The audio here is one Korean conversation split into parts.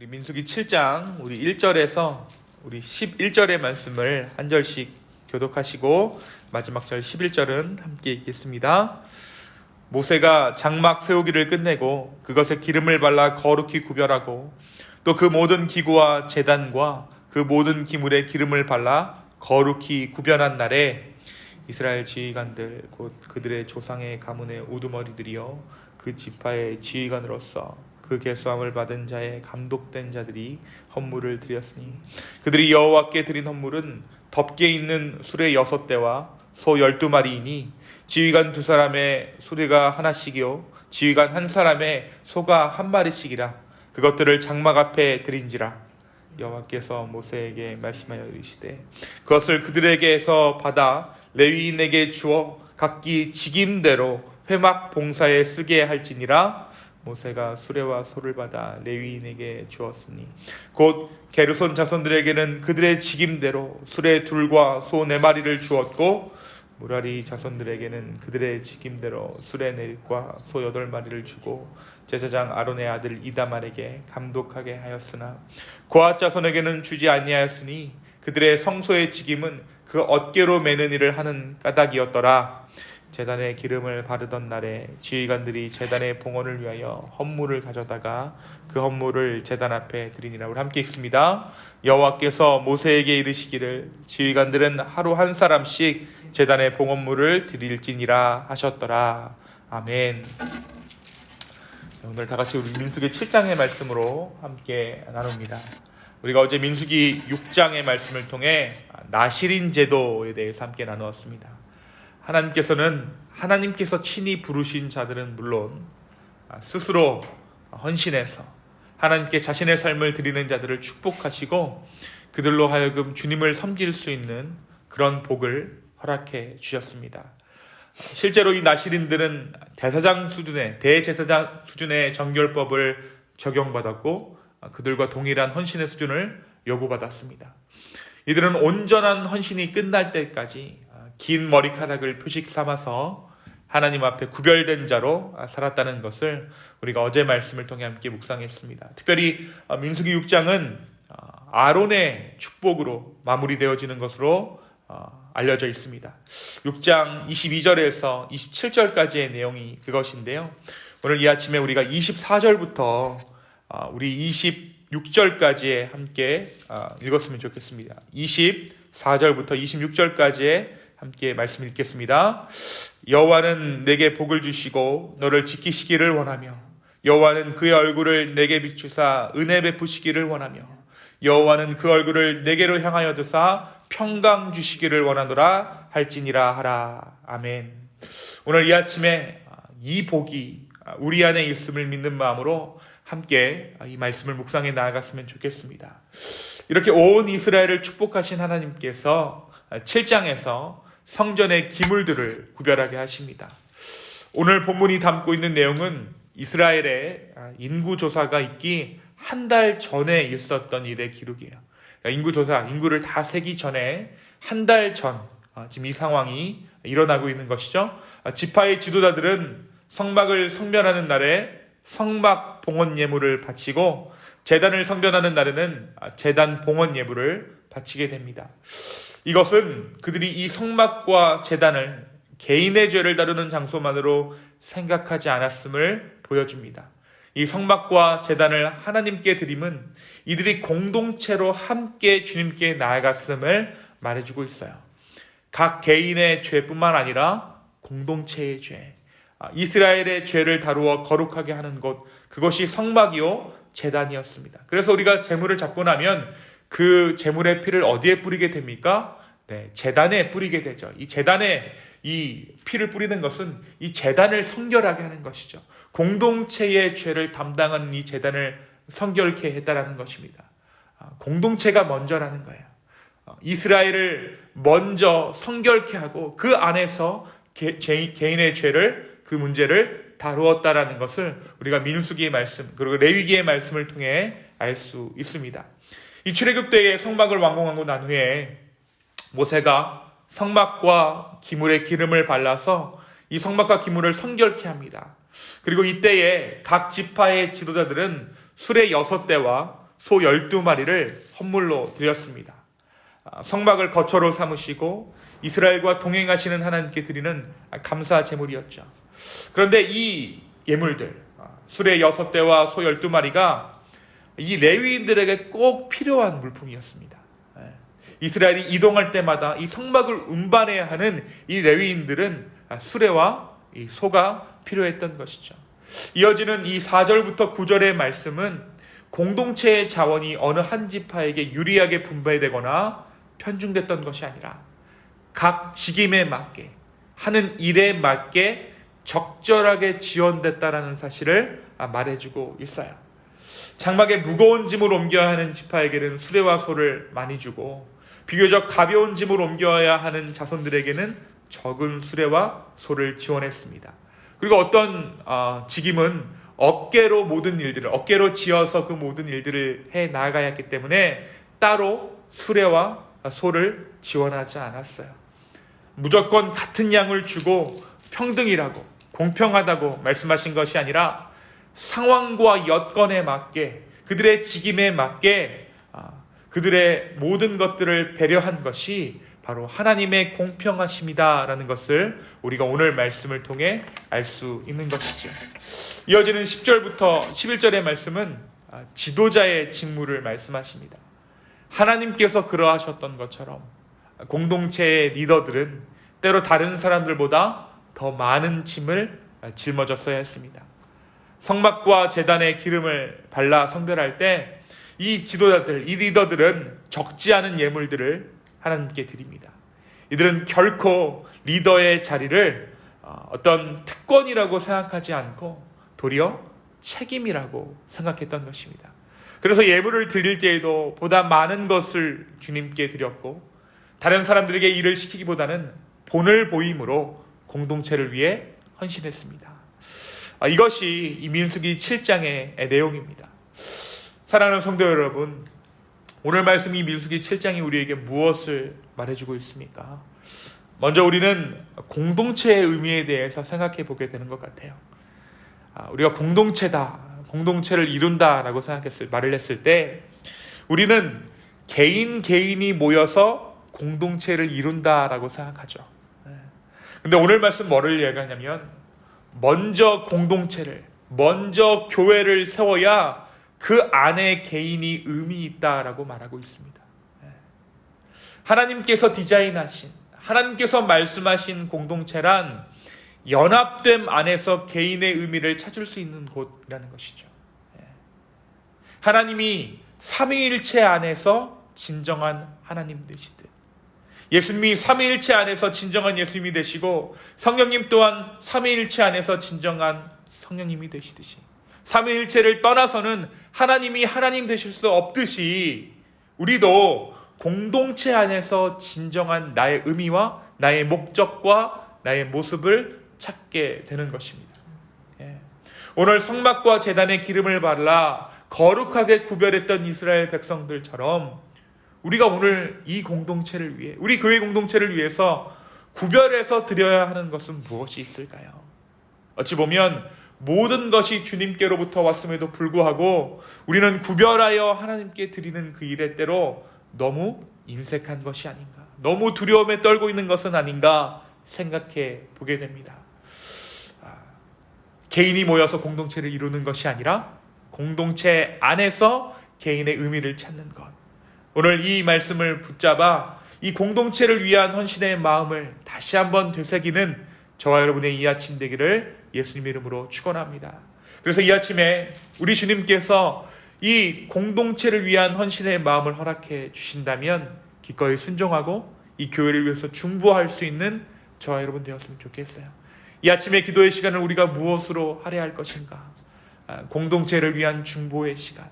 우리 민수기 7장 우리 1절에서 우리 11절의 말씀을 한 절씩 교독하시고 마지막 절 11절은 함께 읽겠습니다. 모세가 장막 세우기를 끝내고 그것에 기름을 발라 거룩히 구별하고 또 그 모든 기구와 제단과 그 모든 기물에 기름을 발라 거룩히 구별한 날에 이스라엘 지휘관들 곧 그들의 조상의 가문의 우두머리들이여 그 지파의 지휘관으로서 그 계수함을 받은 자의 감독된 자들이 헌물을 드렸으니 그들이 여호와께 드린 헌물은 덮개 있는 수레 여섯 대와 소 열두 마리이니 지휘관 두 사람의 수레가 하나씩이요 지휘관 한 사람의 소가 한 마리씩이라 그것들을 장막 앞에 드린지라. 여호와께서 모세에게 말씀하여 이르시되 그것을 그들에게서 받아 레위인에게 주어 각기 직임대로 회막 봉사에 쓰게 할지니라 모세가 수레와 소를 받아 레위인에게 주었으니 곧 게르손 자손들에게는 그들의 직임대로 수레 둘과 소 네 마리를 주었고 무라리 자손들에게는 그들의 직임대로 수레 넷과 소 여덟 마리를 주고 제사장 아론의 아들 이다말에게 감독하게 하였으나 고앗 자손에게는 주지 아니하였으니 그들의 성소의 직임은 그 어깨로 매는 일을 하는 까닭이었더라. 재단에 기름을 바르던 날에 지휘관들이 재단의 봉헌을 위하여 헌물을 가져다가 그 헌물을 재단 앞에 드리니라. 우리 함께 읽습니다. 여호와께서 모세에게 이르시기를 지휘관들은 하루 한 사람씩 재단의 봉헌물을 드릴지니라 하셨더라. 아멘. 오늘 다 같이 우리 민수기 7장의 말씀으로 함께 나눕니다. 우리가 어제 민수기 6장의 말씀을 통해 나시린 제도에 대해서 함께 나누었습니다. 하나님께서는 하나님께서 친히 부르신 자들은 물론 스스로 헌신해서 하나님께 자신의 삶을 드리는 자들을 축복하시고 그들로 하여금 주님을 섬길 수 있는 그런 복을 허락해 주셨습니다. 실제로 이 나시린들은 대사장 수준의 대제사장 수준의 정결법을 적용받았고 그들과 동일한 헌신의 수준을 요구받았습니다. 이들은 온전한 헌신이 끝날 때까지 긴 머리카락을 표식 삼아서 하나님 앞에 구별된 자로 살았다는 것을 우리가 어제 말씀을 통해 함께 묵상했습니다. 특별히 민수기 6장은 아론의 축복으로 마무리되어지는 것으로 알려져 있습니다. 6장 22절에서 27절까지의 내용이 그것인데요. 오늘 이 아침에 우리가 24절부터 우리 26절까지에 함께 읽었으면 좋겠습니다. 24절부터 26절까지에 함께 말씀 읽겠습니다. 여호와는 내게 복을 주시고 너를 지키시기를 원하며 여호와는 그의 얼굴을 내게 비추사 은혜 베푸시기를 원하며 여호와는 그 얼굴을 내게로 향하여 드사 평강 주시기를 원하노라 할지니라 하라. 아멘. 오늘 이 아침에 이 복이 우리 안에 있음을 믿는 마음으로 함께 이 말씀을 묵상해 나아갔으면 좋겠습니다. 이렇게 온 이스라엘을 축복하신 하나님께서 7장에서 성전의 기물들을 구별하게 하십니다. 오늘 본문이 담고 있는 내용은 이스라엘의 인구 조사가 있기 한 달 전에 있었던 일의 기록이에요. 인구조사, 인구를 다 세기 전에 한 달 전, 지금 이 상황이 일어나고 있는 것이죠. 지파의 지도자들은 성막을 성변하는 날에 성막 봉헌 예물을 바치고 재단을 성변하는 날에는 재단 봉헌 예물을 바치게 됩니다. 이것은 그들이 이 성막과 재단을 개인의 죄를 다루는 장소만으로 생각하지 않았음을 보여줍니다. 이 성막과 재단을 하나님께 드림은 이들이 공동체로 함께 주님께 나아갔음을 말해주고 있어요. 각 개인의 죄뿐만 아니라 공동체의 죄, 이스라엘의 죄를 다루어 거룩하게 하는 것, 그것이 성막이요 재단이었습니다. 그래서 우리가 재물을 잡고 나면 그 재물의 피를 어디에 뿌리게 됩니까? 네, 재단에 뿌리게 되죠. 이 재단에 이 피를 뿌리는 것은 이 재단을 성결하게 하는 것이죠. 공동체의 죄를 담당하는 이 재단을 성결케 했다라는 것입니다. 공동체가 먼저라는 거예요. 이스라엘을 먼저 성결케 하고 그 안에서 개, 개인의 죄를 그 문제를 다루었다라는 것을 우리가 민수기의 말씀 그리고 레위기의 말씀을 통해 알 수 있습니다. 이 출애굽 때에 성막을 완공하고 난 후에 모세가 성막과 기물에 기름을 발라서 이 성막과 기물을 성결케 합니다. 그리고 이때에 각 지파의 지도자들은 수레 여섯 대와 소 12마리를 헌물로 드렸습니다. 아, 성막을 거처로 삼으시고 이스라엘과 동행하시는 하나님께 드리는 감사 제물이었죠. 그런데 이 예물들 아, 수레 6대와 소 12마리가 이 레위인들에게 꼭 필요한 물품이었습니다. 예. 이스라엘이 이동할 때마다 이 성막을 운반해야 하는 이 레위인들은 아, 수레와 이 소가 필요했던 것이죠. 이어지는 이 4절부터 9절의 말씀은 공동체의 자원이 어느 한 지파에게 유리하게 분배되거나 편중됐던 것이 아니라 각 직임에 맞게 하는 일에 맞게 적절하게 지원됐다라는 사실을 아, 말해주고 있어요. 장막에 무거운 짐을 옮겨야 하는 지파에게는 수레와 소를 많이 주고 비교적 가벼운 짐을 옮겨야 하는 자손들에게는 적은 수레와 소를 지원했습니다. 그리고 어떤 어, 직임은 어깨로 모든 일들을 어깨로 지어서 그 모든 일들을 해 나가야 했기 때문에 따로 수레와 소를 지원하지 않았어요. 무조건 같은 양을 주고 평등이라고 공평하다고 말씀하신 것이 아니라 상황과 여건에 맞게 그들의 직임에 맞게 아, 그들의 모든 것들을 배려한 것이 바로 하나님의 공평하심이다라는 것을 우리가 오늘 말씀을 통해 알 수 있는 것이죠. 이어지는 10절부터 11절의 말씀은 아, 지도자의 직무를 말씀하십니다. 하나님께서 그러하셨던 것처럼 공동체의 리더들은 때로 다른 사람들보다 더 많은 짐을 짊어졌어야 했습니다. 성막과 재단의 기름을 발라 성별할 때 이 지도자들, 이 리더들은 적지 않은 예물들을 하나님께 드립니다. 이들은 결코 리더의 자리를 어, 어떤 특권이라고 생각하지 않고 도리어 책임이라고 생각했던 것입니다. 그래서 예물을 드릴 때에도 보다 많은 것을 주님께 드렸고 다른 사람들에게 일을 시키기보다는 본을 보임으로 공동체를 위해 헌신했습니다. 아, 이것이 이 민수기 7장의 내용입니다. 사랑하는 성도 여러분, 오늘 말씀 이 민수기 7장이 우리에게 무엇을 말해주고 있습니까? 먼저 우리는 공동체의 의미에 대해서 생각해 보게 되는 것 같아요. 아, 우리가 공동체다, 공동체를 이룬다라고 생각했을 말을 했을 때 우리는 개인 개인이 모여서 공동체를 이룬다라고 생각하죠. 네. 근데 오늘 말씀 뭐를 얘기하냐면 먼저 공동체를 먼저 교회를 세워야 그 안에 개인이 의미 있다라고 말하고 있습니다. 네. 하나님께서 디자인하신 하나님께서 말씀하신 공동체란 연합됨 안에서 개인의 의미를 찾을 수 있는 곳이라는 것이죠. 예. 하나님이 삼위일체 안에서 진정한 하나님 되시듯 예수님이 삼위일체 안에서 진정한 예수님이 되시고 성령님 또한 삼위일체 안에서 진정한 성령님이 되시듯이 삼위일체를 떠나서는 하나님이 하나님 되실 수 없듯이 우리도 공동체 안에서 진정한 나의 의미와 나의 목적과 나의 모습을 찾게 되는 것입니다. 예. 오늘 성막과 재단의 기름을 발라 거룩하게 구별했던 이스라엘 백성들처럼 우리가 오늘 이 공동체를 위해 우리 교회 공동체를 위해서 구별해서 드려야 하는 것은 무엇이 있을까요? 어찌 보면 모든 것이 주님께로부터 왔음에도 불구하고 우리는 구별하여 하나님께 드리는 그 일의 때로 너무 인색한 것이 아닌가, 너무 두려움에 떨고 있는 것은 아닌가 생각해 보게 됩니다. 개인이 모여서 공동체를 이루는 것이 아니라 공동체 안에서 개인의 의미를 찾는 것. 오늘 이 말씀을 붙잡아 이 공동체를 위한 헌신의 마음을 다시 한번 되새기는 저와 여러분의 이 아침 되기를 예수님 이름으로 축원합니다. 그래서 이 아침에 우리 주님께서 이 공동체를 위한 헌신의 마음을 허락해 주신다면 기꺼이 순종하고 이 교회를 위해서 중보할 수 있는 저와 여러분 되었으면 좋겠어요. 이 아침의 기도의 시간을 우리가 무엇으로 할애할 것인가? 아, 공동체를 위한 중보의 시간,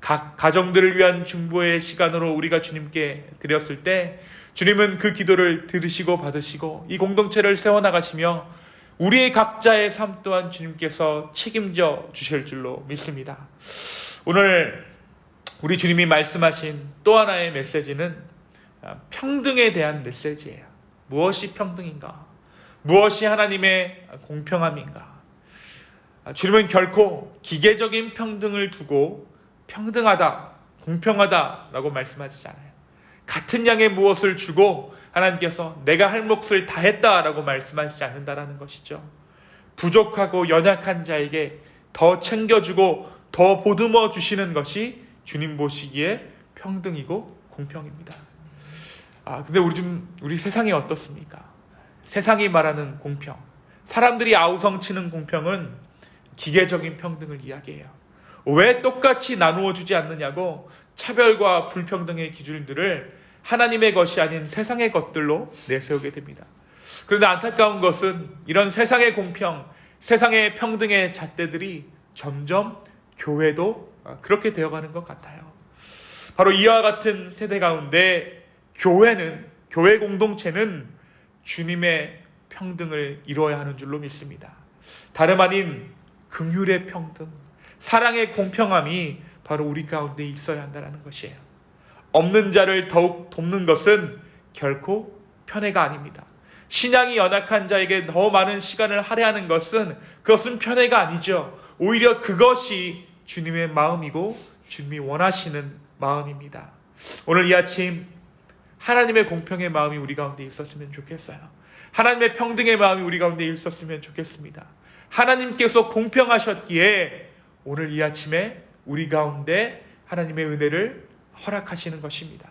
각 가정들을 위한 중보의 시간으로 우리가 주님께 드렸을 때 주님은 그 기도를 들으시고 받으시고 이 공동체를 세워나가시며 우리의 각자의 삶 또한 주님께서 책임져 주실 줄로 믿습니다. 오늘 우리 주님이 말씀하신 또 하나의 메시지는 아, 평등에 대한 메시지예요. 무엇이 평등인가? 무엇이 하나님의 공평함인가? 주님은 결코 기계적인 평등을 두고 평등하다, 공평하다라고 말씀하시지 않아요. 같은 양의 무엇을 주고 하나님께서 내가 할 몫을 다 했다라고 말씀하시지 않는다라는 것이죠. 부족하고 연약한 자에게 더 챙겨주고 더 보듬어 주시는 것이 주님 보시기에 평등이고 공평입니다. 아, 근데 우리 좀 우리 세상이 어떻습니까? 세상이 말하는 공평. 사람들이 아우성치는 공평은 기계적인 평등을 이야기해요. 왜 똑같이 나누어 주지 않느냐고 차별과 불평등의 기준들을 하나님의 것이 아닌 세상의 것들로 내세우게 됩니다. 그런데 안타까운 것은 이런 세상의 공평, 세상의 평등의 잣대들이 점점 교회도 그렇게 되어가는 것 같아요. 바로 이와 같은 세대 가운데 교회는 교회 공동체는 주님의 평등을 이루어야 하는 줄로 믿습니다. 다름 아닌 긍휼의 평등, 사랑의 공평함이 바로 우리 가운데 있어야 한다는 것이에요. 없는 자를 더욱 돕는 것은 결코 편애가 아닙니다. 신앙이 연약한 자에게 더 많은 시간을 할애하는 것은 그것은 편애가 아니죠. 오히려 그것이 주님의 마음이고 주님이 원하시는 마음입니다. 오늘 이 아침 하나님의 공평의 마음이 우리 가운데 있었으면 좋겠어요. 하나님의 평등의 마음이 우리 가운데 있었으면 좋겠습니다. 하나님께서 공평하셨기에 오늘 이 아침에 우리 가운데 하나님의 은혜를 허락하시는 것입니다.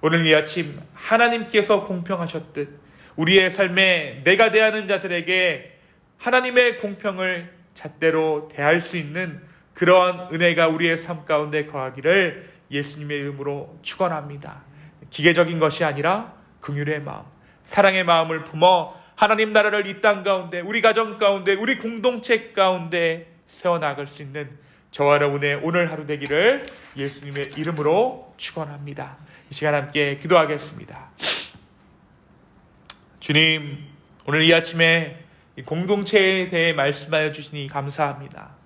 오늘 이 아침 하나님께서 공평하셨듯 우리의 삶에 내가 대하는 자들에게 하나님의 공평을 잣대로 대할 수 있는 그러한 은혜가 우리의 삶 가운데 거하기를 예수님의 이름으로 축원합니다. 기계적인 것이 아니라 긍휼의 마음, 사랑의 마음을 품어 하나님 나라를 이 땅 가운데 우리 가정 가운데 우리 공동체 가운데 세워 나갈 수 있는 저와 여러분의 오늘 하루 되기를 예수님의 이름으로 축원합니다. 이 시간 함께 기도하겠습니다. 주님, 오늘 이 아침에 이 공동체에 대해 말씀하여 주시니 감사합니다.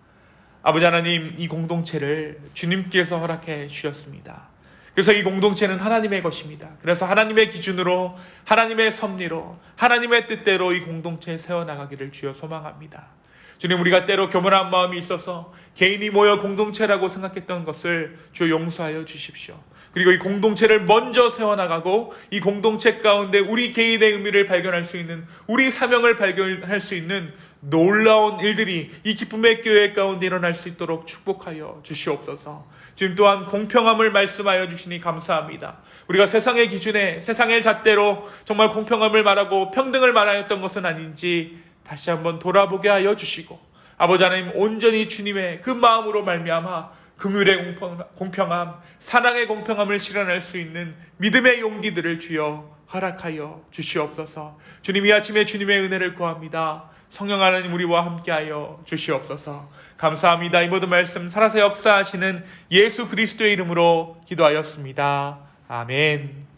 아버지 하나님, 이 공동체를 주님께서 허락해 주셨습니다. 그래서 이 공동체는 하나님의 것입니다. 그래서 하나님의 기준으로, 하나님의 섭리로, 하나님의 뜻대로 이 공동체에 세워나가기를 주여 소망합니다. 주님, 우리가 때로 교만한 마음이 있어서 개인이 모여 공동체라고 생각했던 것을 주 용서하여 주십시오. 그리고 이 공동체를 먼저 세워나가고 이 공동체 가운데 우리 개인의 의미를 발견할 수 있는 우리 사명을 발견할 수 있는 놀라운 일들이 이 기쁨의 교회 가운데 일어날 수 있도록 축복하여 주시옵소서. 지금 또한 공평함을 말씀하여 주시니 감사합니다. 우리가 세상의 기준에 세상의 잣대로 정말 공평함을 말하고 평등을 말하였던 것은 아닌지 다시 한번 돌아보게 하여 주시고 아버지 하나님 온전히 주님의 그 마음으로 말미암아 긍휼의 공평 함, 사랑의 공평함을 실현할 수 있는 믿음의 용기들을 주여 허락하여 주시옵소서. 주님 이 아침에 주님의 은혜를 구합니다. 성령 하나님 우리와 함께하여 주시옵소서. 감사합니다. 이 모든 말씀 살아서 역사하시는 예수 그리스도의 이름으로 기도하였습니다. 아멘.